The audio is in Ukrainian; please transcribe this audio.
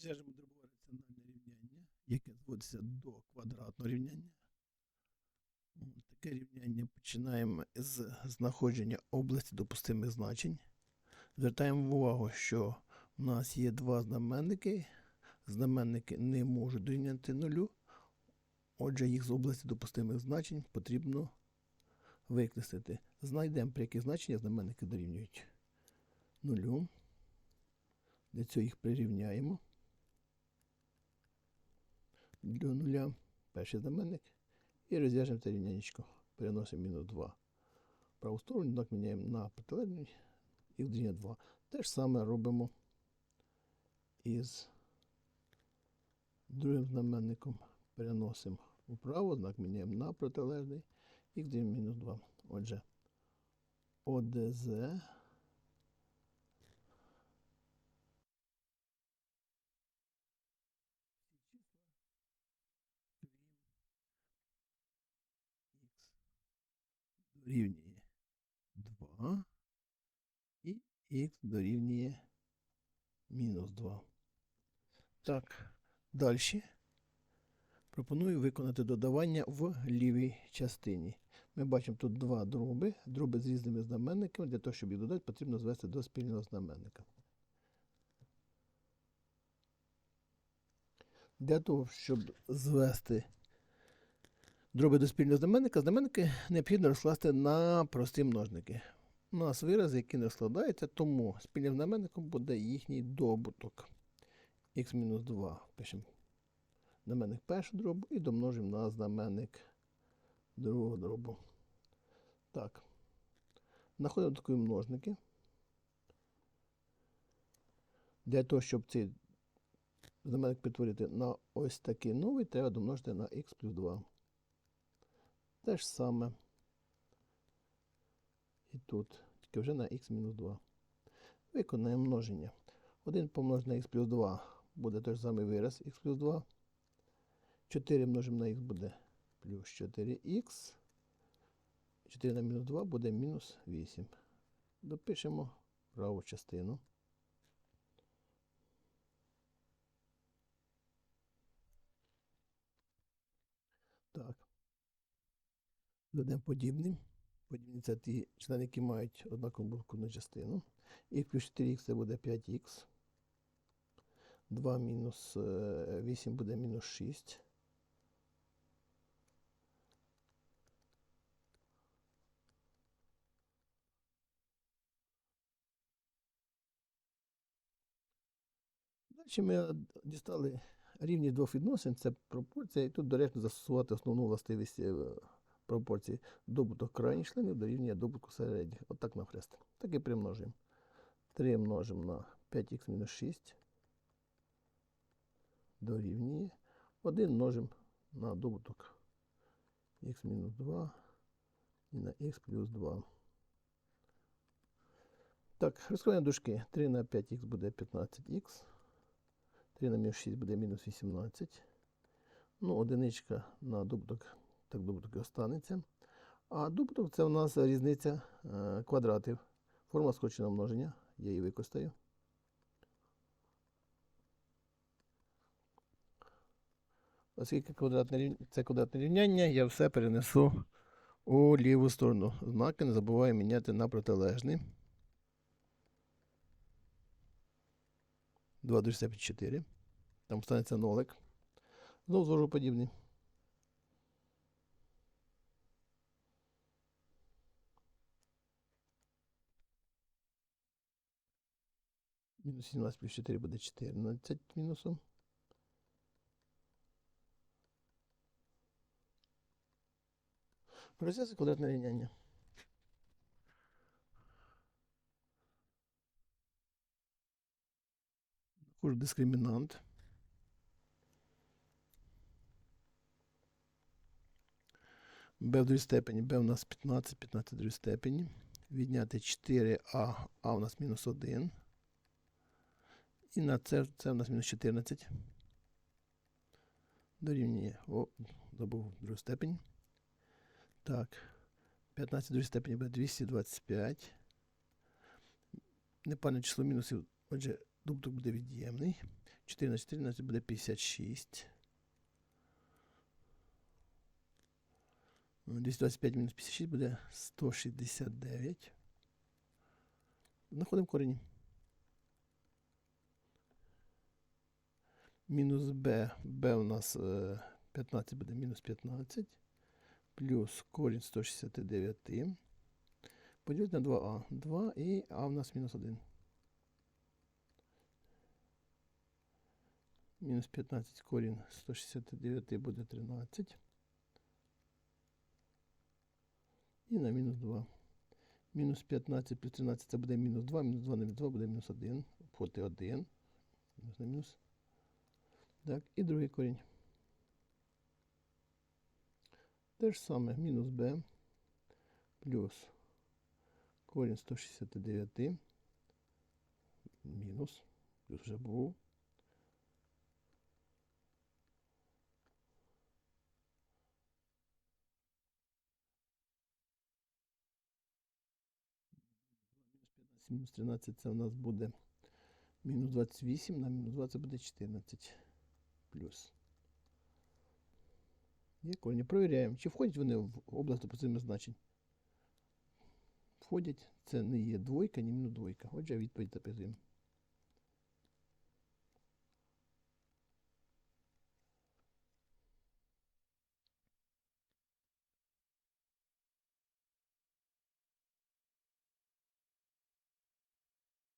Розв'яжемо дробове раціональне рівняння, яке зводиться до квадратного рівняння. Таке рівняння починаємо з знаходження області допустимих значень. Звертаємо увагу, що у нас є два знаменники. Знаменники не можуть дорівняти нулю. Отже, їх з області допустимих значень потрібно викреслити. Знайдемо, при яких значеннях знаменники дорівнюють нулю. Для цього їх прирівняємо. До нуля перший знаменник. І розв'яжемо це рівнянечко. Переносимо мінус 2 в праву сторону, однак міняємо на протилежний і дорівнює 2. Те ж саме робимо із другим знаменником. Переносимо вправо, знак міняємо на протилежний і дорівнює мінус 2. Отже, ОДЗ дорівнює 2 і х дорівнює мінус 2. Так, далі. Пропоную виконати додавання в лівій частині. Ми бачимо тут два дроби, дроби з різними знаменниками. Для того, щоб їх додати, потрібно звести до спільного знаменника. Для того, щоб звести дроби до спільного знаменника, знаменники необхідно розкласти на прості множники. У нас вирази, які не складаються, тому спільним знаменником буде їхній добуток. х-2 пишемо знаменник першого дробу і домножимо на знаменник другого дробу. Так. Знаходимо такі множники. Для того, щоб цей знаменник перетворити на ось такий новий, треба домножити на х плюс 2. Те ж саме. І тут, тільки вже на х мінус 2. Виконаємо множення. 1 помножити на х плюс 2 буде той ж самий вираз х плюс 2. 4 множимо на х буде плюс 4х. 4 на мінус 2 буде мінус 8. Допишемо праву частину. Так. Додемо подібним. Подібні це ті члени, які мають однакову блоківну частину. Х плюс 4х це буде 5х. 2 мінус е, 8 буде мінус 6. Далі ми дістали рівні двох відносин, це пропорція, і тут доречно застосувати основну властивість е, пропорції добуток крайніх членів дорівнює добутку середніх. Отак навхрест. Так і примножуємо. 3 множимо на 5х мінус 6 дорівнює. 1 множимо на добуток х мінус 2 і на х плюс 2. Так, розкриваємо дужки. 3 на 5х буде 15х. 3 на мінус 6 буде мінус 18. Ну, одиничка на добуток, так добуток і останеться. А добуток це у нас різниця е, квадратів. Форма скороченого множення. Я її використаю. Оскільки квадратне це квадратне рівняння, я все перенесу у ліву сторону. Знаки не забуваю міняти на протилежний. 2 до 64. Там станеться нолик. Знову зложу подібний. Мінус 17 плюс 4 буде 14 мінусом. Розв'язок квадратне рівняння. Також дискримінант. b в другій степені, b у нас 15, 15 в другій степені. Відняти 4а, а у нас мінус 1. І на це, це у нас мінус 14. Дорівнює. О, забув другу степень. Так. 15 другій степені буде 225. Непевне число мінусів. Отже, Добуток буде від'ємний. 4 на 14 буде 56. 225 мінус 56 буде 169. Знаходимо корені. Мінус b. b у нас е, 15 буде мінус 15. Плюс корінь 169. Поділити на 2а. 2 і а у нас мінус 1. Мінус 15 корінь 169 буде 13. І на мінус 2. Мінус 15 плюс 13 це буде мінус 2. Мінус 2 на мінус 2 буде мінус 1. Обходити 1. Мінус на мінус. Так, і другий корінь. Те ж саме мінус b плюс корінь 169 мінус, плюс вже був. Мінус 13 це у нас буде мінус 28, на мінус 20 буде 14 плюс. Є корені. Провіряємо, чи входять вони в область допустимих значень. Входять, це не є двойка, ні мінус двойка. Отже, відповідь записуємо.